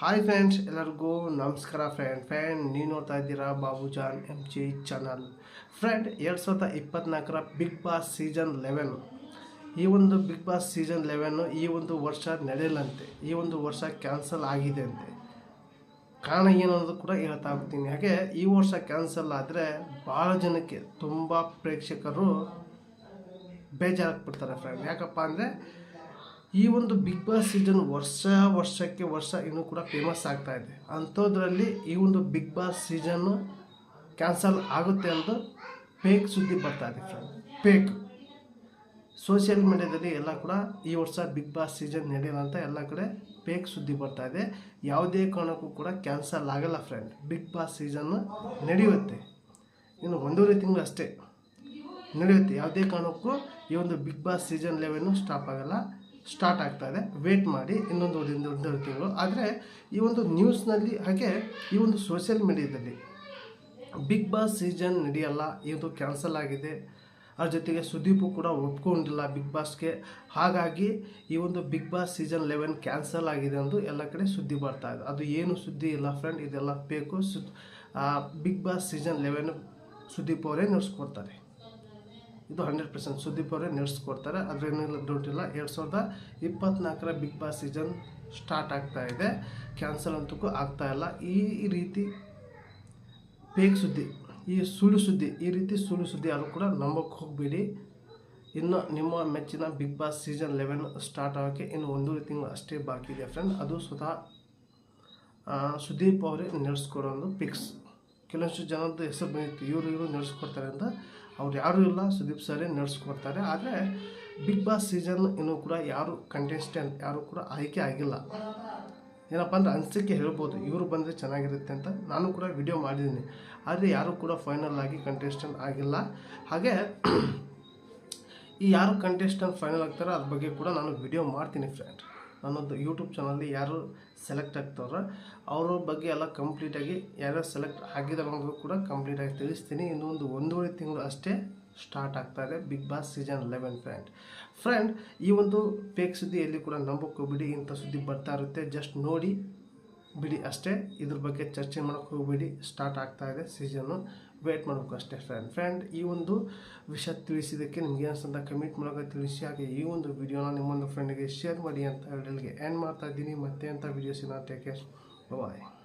Hi friends ಎಲ್ಲರಿಗೂ ನಮಸ್ಕಾರ friend friend ನೀವು ನೋಡ್ತಾ ಇದ್ದೀರಾ Babujan M G channel friend ಎರಡು ಸಾವಿರದ ಇಪ್ಪತ್ನಾಲ್ಕರ ಬಿಗ್ ಬಾಸ್ ಸೀಸನ್ ಲೆವೆನ್ ಈ ಒಂದು ಬಿಗ್ ಬಾಸ್ ಸೀಸನ್ ಲೆವೆನ್ನು ಈ ಒಂದು ವರ್ಷ ನಡೆಯಲಂತೆ. ಈ ಒಂದು ವರ್ಷ ಕ್ಯಾನ್ಸಲ್ ಆಗಿದೆ ಅಂತೆ. ಕಾರಣ ಏನು ಅನ್ನೋದು ಕೂಡ ಹೇಳ್ತಾ ಹೋಗ್ತೀನಿ. ಹಾಗೆ ಈ ವರ್ಷ ಕ್ಯಾನ್ಸಲ್ ಆದರೆ ಭಾಳ ಜನಕ್ಕೆ ತುಂಬ ಪ್ರೇಕ್ಷಕರು ಬೇಜಾರಾಗ್ಬಿಡ್ತಾರೆ ಫ್ರೆಂಡ್ ಯಾಕಪ್ಪ ಅಂದರೆ ಈ ಒಂದು ಬಿಗ್ ಬಾಸ್ ಸೀಸನ್ ವರ್ಷ ವರ್ಷಕ್ಕೆ ವರ್ಷ ಇನ್ನೂ ಕೂಡ ಫೇಮಸ್ ಆಗ್ತಾ ಇದೆ. ಅಂಥದ್ರಲ್ಲಿ ಈ ಒಂದು ಬಿಗ್ ಬಾಸ್ ಸೀಸನ್ನು ಕ್ಯಾನ್ಸಲ್ ಆಗುತ್ತೆ ಅಂತ ಫೇಕ್ ಸುದ್ದಿ ಬರ್ತಾ ಇದೆ ಫ್ರೆಂಡ್ ಫೇಕ್ ಸೋಷಿಯಲ್ ಮೀಡ್ಯಾದಲ್ಲಿ ಎಲ್ಲ ಕೂಡ ಈ ವರ್ಷ ಬಿಗ್ ಬಾಸ್ ಸೀಸನ್ ನಡೆಯಲ್ಲ ಅಂತ ಎಲ್ಲ ಕಡೆ ಫೇಕ್ ಸುದ್ದಿ ಬರ್ತಾ ಇದೆ. ಯಾವುದೇ ಕಾರಣಕ್ಕೂ ಕೂಡ ಕ್ಯಾನ್ಸಲ್ ಆಗಲ್ಲ ಫ್ರೆಂಡ್ ಬಿಗ್ ಬಾಸ್ ಸೀಸನ್ನು ನಡೆಯುತ್ತೆ. ಇನ್ನು ಒಂದೂವರೆ ತಿಂಗಳು ಅಷ್ಟೇ ನಡೆಯುತ್ತೆ. ಯಾವುದೇ ಕಾರಣಕ್ಕೂ ಈ ಒಂದು big boss season eleven stop ಆಗಲ್ಲ. ಸ್ಟಾರ್ಟ್ ಆಗ್ತಾ ಇದೆ. ವೇಟ್ ಮಾಡಿ ಇನ್ನೊಂದು ಒಂದು ಒಂದೂವರೆ ತಿಂಗಳು. ಆದರೆ ಈ ಒಂದು ನ್ಯೂಸ್ನಲ್ಲಿ ಹಾಗೆ ಈ ಒಂದು ಸೋಷಿಯಲ್ ಮೀಡಿಯಾದಲ್ಲಿ ಬಿಗ್ ಬಾಸ್ ಸೀಸನ್ ನಡೆಯಲ್ಲ, ಇದು ಕ್ಯಾನ್ಸಲ್ ಆಗಿದೆ. ಅದ್ರ ಜೊತೆಗೆ ಸುದೀಪು ಕೂಡ ಒಪ್ಕೊಂಡಿಲ್ಲ ಬಿಗ್ ಬಾಸ್ಗೆ ಹಾಗಾಗಿ ಈ ಒಂದು big boss season eleven cancel ಆಗಿದೆ ಅಂದು ಎಲ್ಲ ಕಡೆ ಸುದ್ದಿ ಬರ್ತಾ ಇದೆ. ಅದು ಏನು ಸುದ್ದಿ ಇಲ್ಲ ಫ್ರೆಂಡ್ ಇದೆಲ್ಲ ಬೇಕು. Big boss season eleven Sudeep ಅವರೇ ನಡೆಸ್ಕೊಡ್ತಾರೆ. ಇದು ಹಂಡ್ರೆಡ್ ಪರ್ಸೆಂಟ್ ಸುದೀಪ್ ಅವರೇ ನಡೆಸ್ಕೊಡ್ತಾರೆ. ಅದರೇನಿಲ್ಲ ಡೌಟ್ ಇಲ್ಲ. ಎರಡು ಸಾವಿರದ ಇಪ್ಪತ್ನಾಲ್ಕರ ಬಿಗ್ ಬಾಸ್ ಸೀಸನ್ ಸ್ಟಾರ್ಟ್ ಆಗ್ತಾ ಇದೆ. ಕ್ಯಾನ್ಸಲ್ ಅಂತಕ್ಕೂ ಆಗ್ತಾ ಇಲ್ಲ. ಈ ರೀತಿ ಫೇಕ್ ಸುದ್ದಿ, ಈ ಸುಳ್ಳು ಸುದ್ದಿ, ಈ ರೀತಿ ಸುಳ್ಳು ಸುದ್ದಿ ಯಾರು ಕೂಡ ನಂಬಕ್ಕೆ ಹೋಗಬೇಡಿ. ಇನ್ನು ನಿಮ್ಮ ಮೆಚ್ಚಿನ big boss season eleven start ಆಗೋಕ್ಕೆ ಇನ್ನು ಒಂದೂವರೆ ತಿಂಗಳು ಅಷ್ಟೇ ಬಾಕಿ ಇದೆ ಫ್ರೆಂಡ್ ಅದು ಸ್ವತಃ ಸುದೀಪ್ ಅವರೇ ನಡೆಸ್ಕೊಡೋ ಒಂದು ಫಿಕ್ಸ್ ಕೆಲವೊಂದು ಜನದ್ದು ಹೆಸರು ಬಂದಿತ್ತು, ಇವರು ಇವರು ನಡೆಸ್ಕೊಡ್ತಾರೆ ಅಂತ. ಅವ್ರು ಯಾರೂ ಇಲ್ಲ, ಸುದೀಪ್ ಸರೇ ನಡೆಸ್ಕೊಡ್ತಾರೆ. ಆದರೆ ಬಿಗ್ ಬಾಸ್ ಸೀಸನ್ ಇನ್ನೂ ಕೂಡ ಯಾರು ಕಂಟೆಸ್ಟೆಂಟ್ ಯಾರು ಕೂಡ ಆಯ್ಕೆ ಆಗಿಲ್ಲ. ಏನಪ್ಪ ಅಂದ್ರೆ ಅನಿಸಿಕೆ ಹೇಳ್ಬೋದು, ಇವರು ಬಂದರೆ ಚೆನ್ನಾಗಿರುತ್ತೆ ಅಂತ ನಾನು ಕೂಡ ವಿಡಿಯೋ ಮಾಡಿದ್ದೀನಿ. ಆದರೆ ಯಾರೂ ಕೂಡ ಫೈನಲ್ ಆಗಿ ಕಂಟೆಸ್ಟೆಂಟ್ ಆಗಿಲ್ಲ. ಹಾಗೆ ಈ ಯಾರು ಕಂಟೆಸ್ಟೆಂಟ್ ಫೈನಲ್ ಆಗ್ತಾರೋ ಅದ್ರ ಬಗ್ಗೆ ಕೂಡ ನಾನು ವಿಡಿಯೋ ಮಾಡ್ತೀನಿ ಫ್ರೆಂಡ್ ನನ್ನೊಂದು ಯೂಟ್ಯೂಬ್ ಚಾನಲ್ಲಿ ಯಾರು ಸೆಲೆಕ್ಟ್ ಆಗ್ತಾರೋ ಅವ್ರ ಬಗ್ಗೆ ಎಲ್ಲ ಕಂಪ್ಲೀಟಾಗಿ ಯಾರ್ಯಾರು ಸೆಲೆಕ್ಟ್ ಆಗಿದ್ದಾರೆ ಅನ್ನೋದು ಕೂಡ ಕಂಪ್ಲೀಟಾಗಿ ತಿಳಿಸ್ತೀನಿ. ಇನ್ನೊಂದು ಒಂದೂವರೆ ತಿಂಗಳು ಅಷ್ಟೇ ಸ್ಟಾರ್ಟ್ ಆಗ್ತಾ ಇದೆ big boss season eleven friend friend ಈ ಒಂದು ಫೇಕ್ ಸುದ್ದಿ ಎಲ್ಲಿ ಕೂಡ ನಂಬಕ್ಕೆ ಇಂಥ ಸುದ್ದಿ ಬರ್ತಾ ಇರುತ್ತೆ. ಜಸ್ಟ್ ನೋಡಿ ಬಿಡಿ ಅಷ್ಟೇ. ಇದ್ರ ಬಗ್ಗೆ ಚರ್ಚೆ ಮಾಡೋಕ್ಕೆ ಹೋಗ್ಬೇಡಿ. ಸ್ಟಾರ್ಟ್ ಆಗ್ತಾ ಇದೆ ಸೀಸನ್ನು ವೇಟ್ ಮಾಡಬೇಕು ಅಷ್ಟೇ ಫ್ರೆಂಡ್ ಫ್ರೆಂಡ್ ಈ ಒಂದು ವಿಷಯ ತಿಳಿಸಿದ್ದಕ್ಕೆ ನಿಮ್ಗೆ ಅನಿಸ್ತಂತ ಕಮೆಂಟ್ ಮೂಲಕ ತಿಳಿಸಿ. ಹಾಗೆ ಈ ಒಂದು ವಿಡಿಯೋನ ನಿಮ್ಮೊಂದು ಫ್ರೆಂಡಿಗೆ ಶೇರ್ ಮಾಡಿ ಅಂತ ಹೇಳಿ ಎಂಡ್ ಮಾಡ್ತಾ ಇದ್ದೀನಿ. ಮತ್ತೆ ಅಂತ ವೀಡಿಯೋಸಿನ ಟೇಕ್ ಕೇರ್ ಬಾಯ್